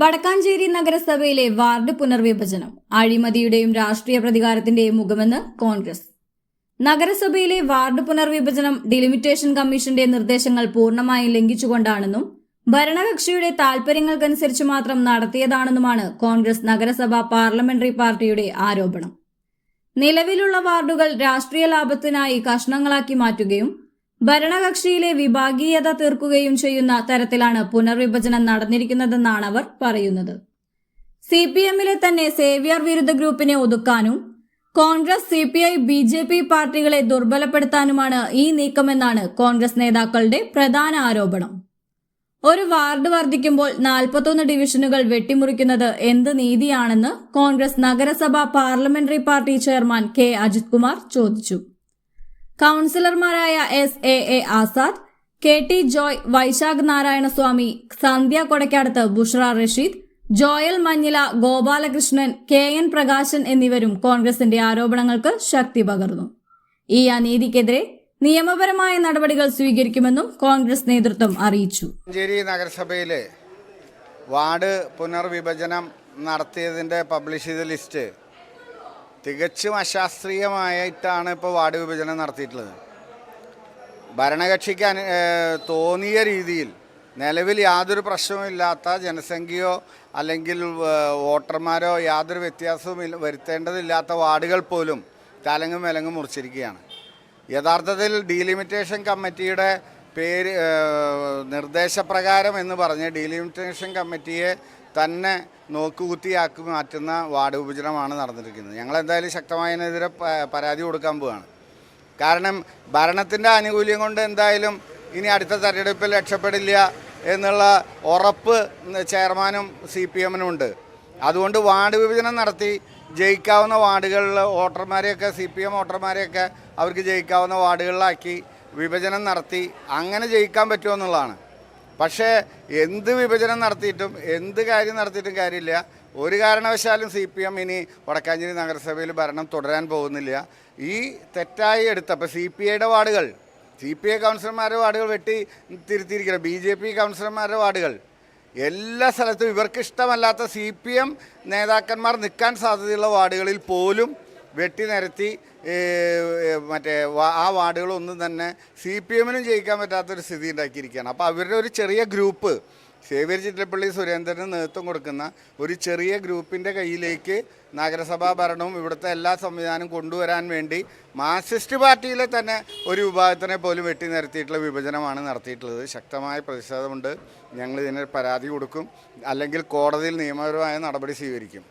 വടക്കാഞ്ചേരി നഗരസഭയിലെ വാർഡ് പുനർവിഭജനം അഴിമതിയുടെയും രാഷ്ട്രീയ പ്രതികാരത്തിന്റെയും മുഖമെന്ന് കോൺഗ്രസ്. നഗരസഭയിലെ വാർഡ് പുനർവിഭജനം ഡിലിമിറ്റേഷൻ കമ്മീഷന്റെ നിർദ്ദേശങ്ങൾ പൂർണമായും ലംഘിച്ചുകൊണ്ടാണെന്നും ഭരണകക്ഷിയുടെ താൽപര്യങ്ങൾക്കനുസരിച്ച് മാത്രം നടത്തിയതാണെന്നുമാണ് കോൺഗ്രസ് നഗരസഭ പാർലമെന്ററി പാർട്ടിയുടെ ആരോപണം. നിലവിലുള്ള വാർഡുകൾ രാഷ്ട്രീയ ലാഭത്തിനായി കഷ്ണങ്ങളാക്കി മാറ്റുകയും ഭരണകക്ഷിയിലെ വിഭാഗീയത തീർക്കുകയും ചെയ്യുന്ന തരത്തിലാണ് പുനർവിഭജനം നടന്നിരിക്കുന്നതെന്നാണ് അവർ പറയുന്നത്. സി പി എമ്മിലെ തന്നെ സേവ്യർ വിരുദ്ധ ഗ്രൂപ്പിനെ ഒതുക്കാനും Congress C P I B J P പാർട്ടികളെ ദുർബലപ്പെടുത്താനുമാണ് ഈ നീക്കമെന്നാണ് കോൺഗ്രസ് നേതാക്കളുടെ പ്രധാന ആരോപണം. ഒരു വാർഡ് വർദ്ധിക്കുമ്പോൾ നാൽപ്പത്തൊന്ന് ഡിവിഷനുകൾ വെട്ടിമുറിക്കുന്നത് എന്ത് നീതിയാണെന്ന് കോൺഗ്രസ് നഗരസഭ parliamentary party chairman K. Ajith Kumar ചോദിച്ചു. കൗൺസിലർമാരായ S A A Azad K T Joy Vaishakh Narayanaswamy Sandhya Kodakkadath Bushra Rasheed Joel Manjila Gopalakrishnan K N Prakashan എന്നിവരും കോൺഗ്രസിന്റെ ആരോപണങ്ങൾക്ക് ശക്തി പകർന്നു. ഈ അനീതിക്കെതിരെ നിയമപരമായ നടപടികൾ സ്വീകരിക്കുമെന്നും കോൺഗ്രസ് നേതൃത്വം അറിയിച്ചു. മഞ്ചേരി നഗരസഭയിലെ വാർഡ് പുനർവിഭജനം നടത്തിയതിന്റെ പബ്ലിഷ് ചെയ്ത ലിസ്റ്റ് തികച്ചും അശാസ്ത്രീയമായിട്ടാണ് ഇപ്പോൾ വാർഡ് വിഭജനം നടത്തിയിട്ടുള്ളത്. ഭരണകക്ഷിക്ക് അനു തോന്നിയ രീതിയിൽ നിലവിൽ യാതൊരു പ്രശ്നവുമില്ലാത്ത ജനസംഖ്യയോ അല്ലെങ്കിൽ വോട്ടർമാരോ യാതൊരു വ്യത്യാസവും വരുത്തേണ്ടതില്ലാത്ത വാർഡുകൾ പോലും തലങ്ങും വിലങ്ങും മുറിച്ചിരിക്കുകയാണ്. യഥാർത്ഥത്തിൽ ഡീലിമിറ്റേഷൻ കമ്മിറ്റിയുടെ പേര് നിർദ്ദേശപ്രകാരം എന്ന് പറഞ്ഞ് ഡീലിമിറ്റേഷൻ കമ്മിറ്റിയെ തന്നെ നോക്കുകുത്തിയാക്കി മാറ്റുന്ന വാർഡ് വിഭജനമാണ് നടന്നിരിക്കുന്നത്. ഞങ്ങൾ എന്തായാലും ശക്തമായതിനെതിരെ പരാതി കൊടുക്കാൻ പോവുകയാണ് കാരണം ഭരണത്തിന്റെ ആനുകൂല്യം കൊണ്ട് എന്തായാലും ഇനി അടുത്ത തെരഞ്ഞെടുപ്പിൽ രക്ഷപ്പെടില്ല എന്നുള്ള ഉറപ്പ് ചെയർമാനും സി പി എമ്മിനും ഉണ്ട്. അതുകൊണ്ട് വാർഡ് വിഭജനം നടത്തി ജയിക്കാവുന്ന വാർഡുകളിൽ വോട്ടർമാരെയൊക്കെ സി പി എം വോട്ടർമാരെയൊക്കെ അവർക്ക് ജയിക്കാവുന്ന വാർഡുകളിലാക്കി വിഭജനം നടത്തി അങ്ങനെ ജയിക്കാൻ പറ്റുമെന്നുള്ളതാണ് പക്ഷേ എന്ത് വിഭജനം നടത്തിയിട്ടും എന്ത് കാര്യം നടത്തിയിട്ടും കാര്യമില്ല. ഒരു കാരണവശാലും സി പി എം ഇനി വടക്കാഞ്ചേരി നഗരസഭയിൽ ഭരണം തുടരാൻ പോകുന്നില്ല. ഈ തെറ്റായി എടുത്ത അപ്പോൾ സി പി ഐയുടെ വാർഡുകൾ സി പി ഐ കൗൺസിലർമാരുടെ വാർഡുകൾ വെട്ടി തിരുത്തിയിരിക്കണം ബി ജെ പി കൗൺസിലർമാരുടെ വാർഡുകൾ. എല്ലാ സ്ഥലത്തും ഇവർക്കിഷ്ടമല്ലാത്ത സി പി എം നേതാക്കന്മാർ നിൽക്കാൻ സാധ്യതയുള്ള വാർഡുകളിൽ പോലും വെട്ടി നിരത്തി മറ്റേ ആ വാർഡുകളൊന്നും തന്നെ സി പി എമ്മിനും ജയിക്കാൻ പറ്റാത്തൊരു സ്ഥിതി ഉണ്ടാക്കിയിരിക്കുകയാണ്. അപ്പോൾ അവരുടെ ഒരു ചെറിയ ഗ്രൂപ്പ് സേവ്യർ ചിറ്റപ്പള്ളി സുരേന്ദ്രന് നേതൃത്വം കൊടുക്കുന്ന ഒരു ചെറിയ ഗ്രൂപ്പിന്റെ കയ്യിലേക്ക് നഗരസഭാ ഭരണവും ഇവിടുത്തെ എല്ലാ സംവിധാനവും കൊണ്ടുവരാൻ വേണ്ടി മാർക്സിസ്റ്റ് പാർട്ടിയിലെ തന്നെ ഒരു വിഭാഗത്തിനെ പോലും വെട്ടി നിരത്തിയിട്ടുള്ള വിഭജനമാണ് നടത്തിയിട്ടുള്ളത്. ശക്തമായ പ്രതിഷേധമുണ്ട്. ഞങ്ങൾ ഇതിന് പരാതി കൊടുക്കും. അല്ലെങ്കിൽ കോടതിയിൽ നിയമപരമായ നടപടി സ്വീകരിക്കും.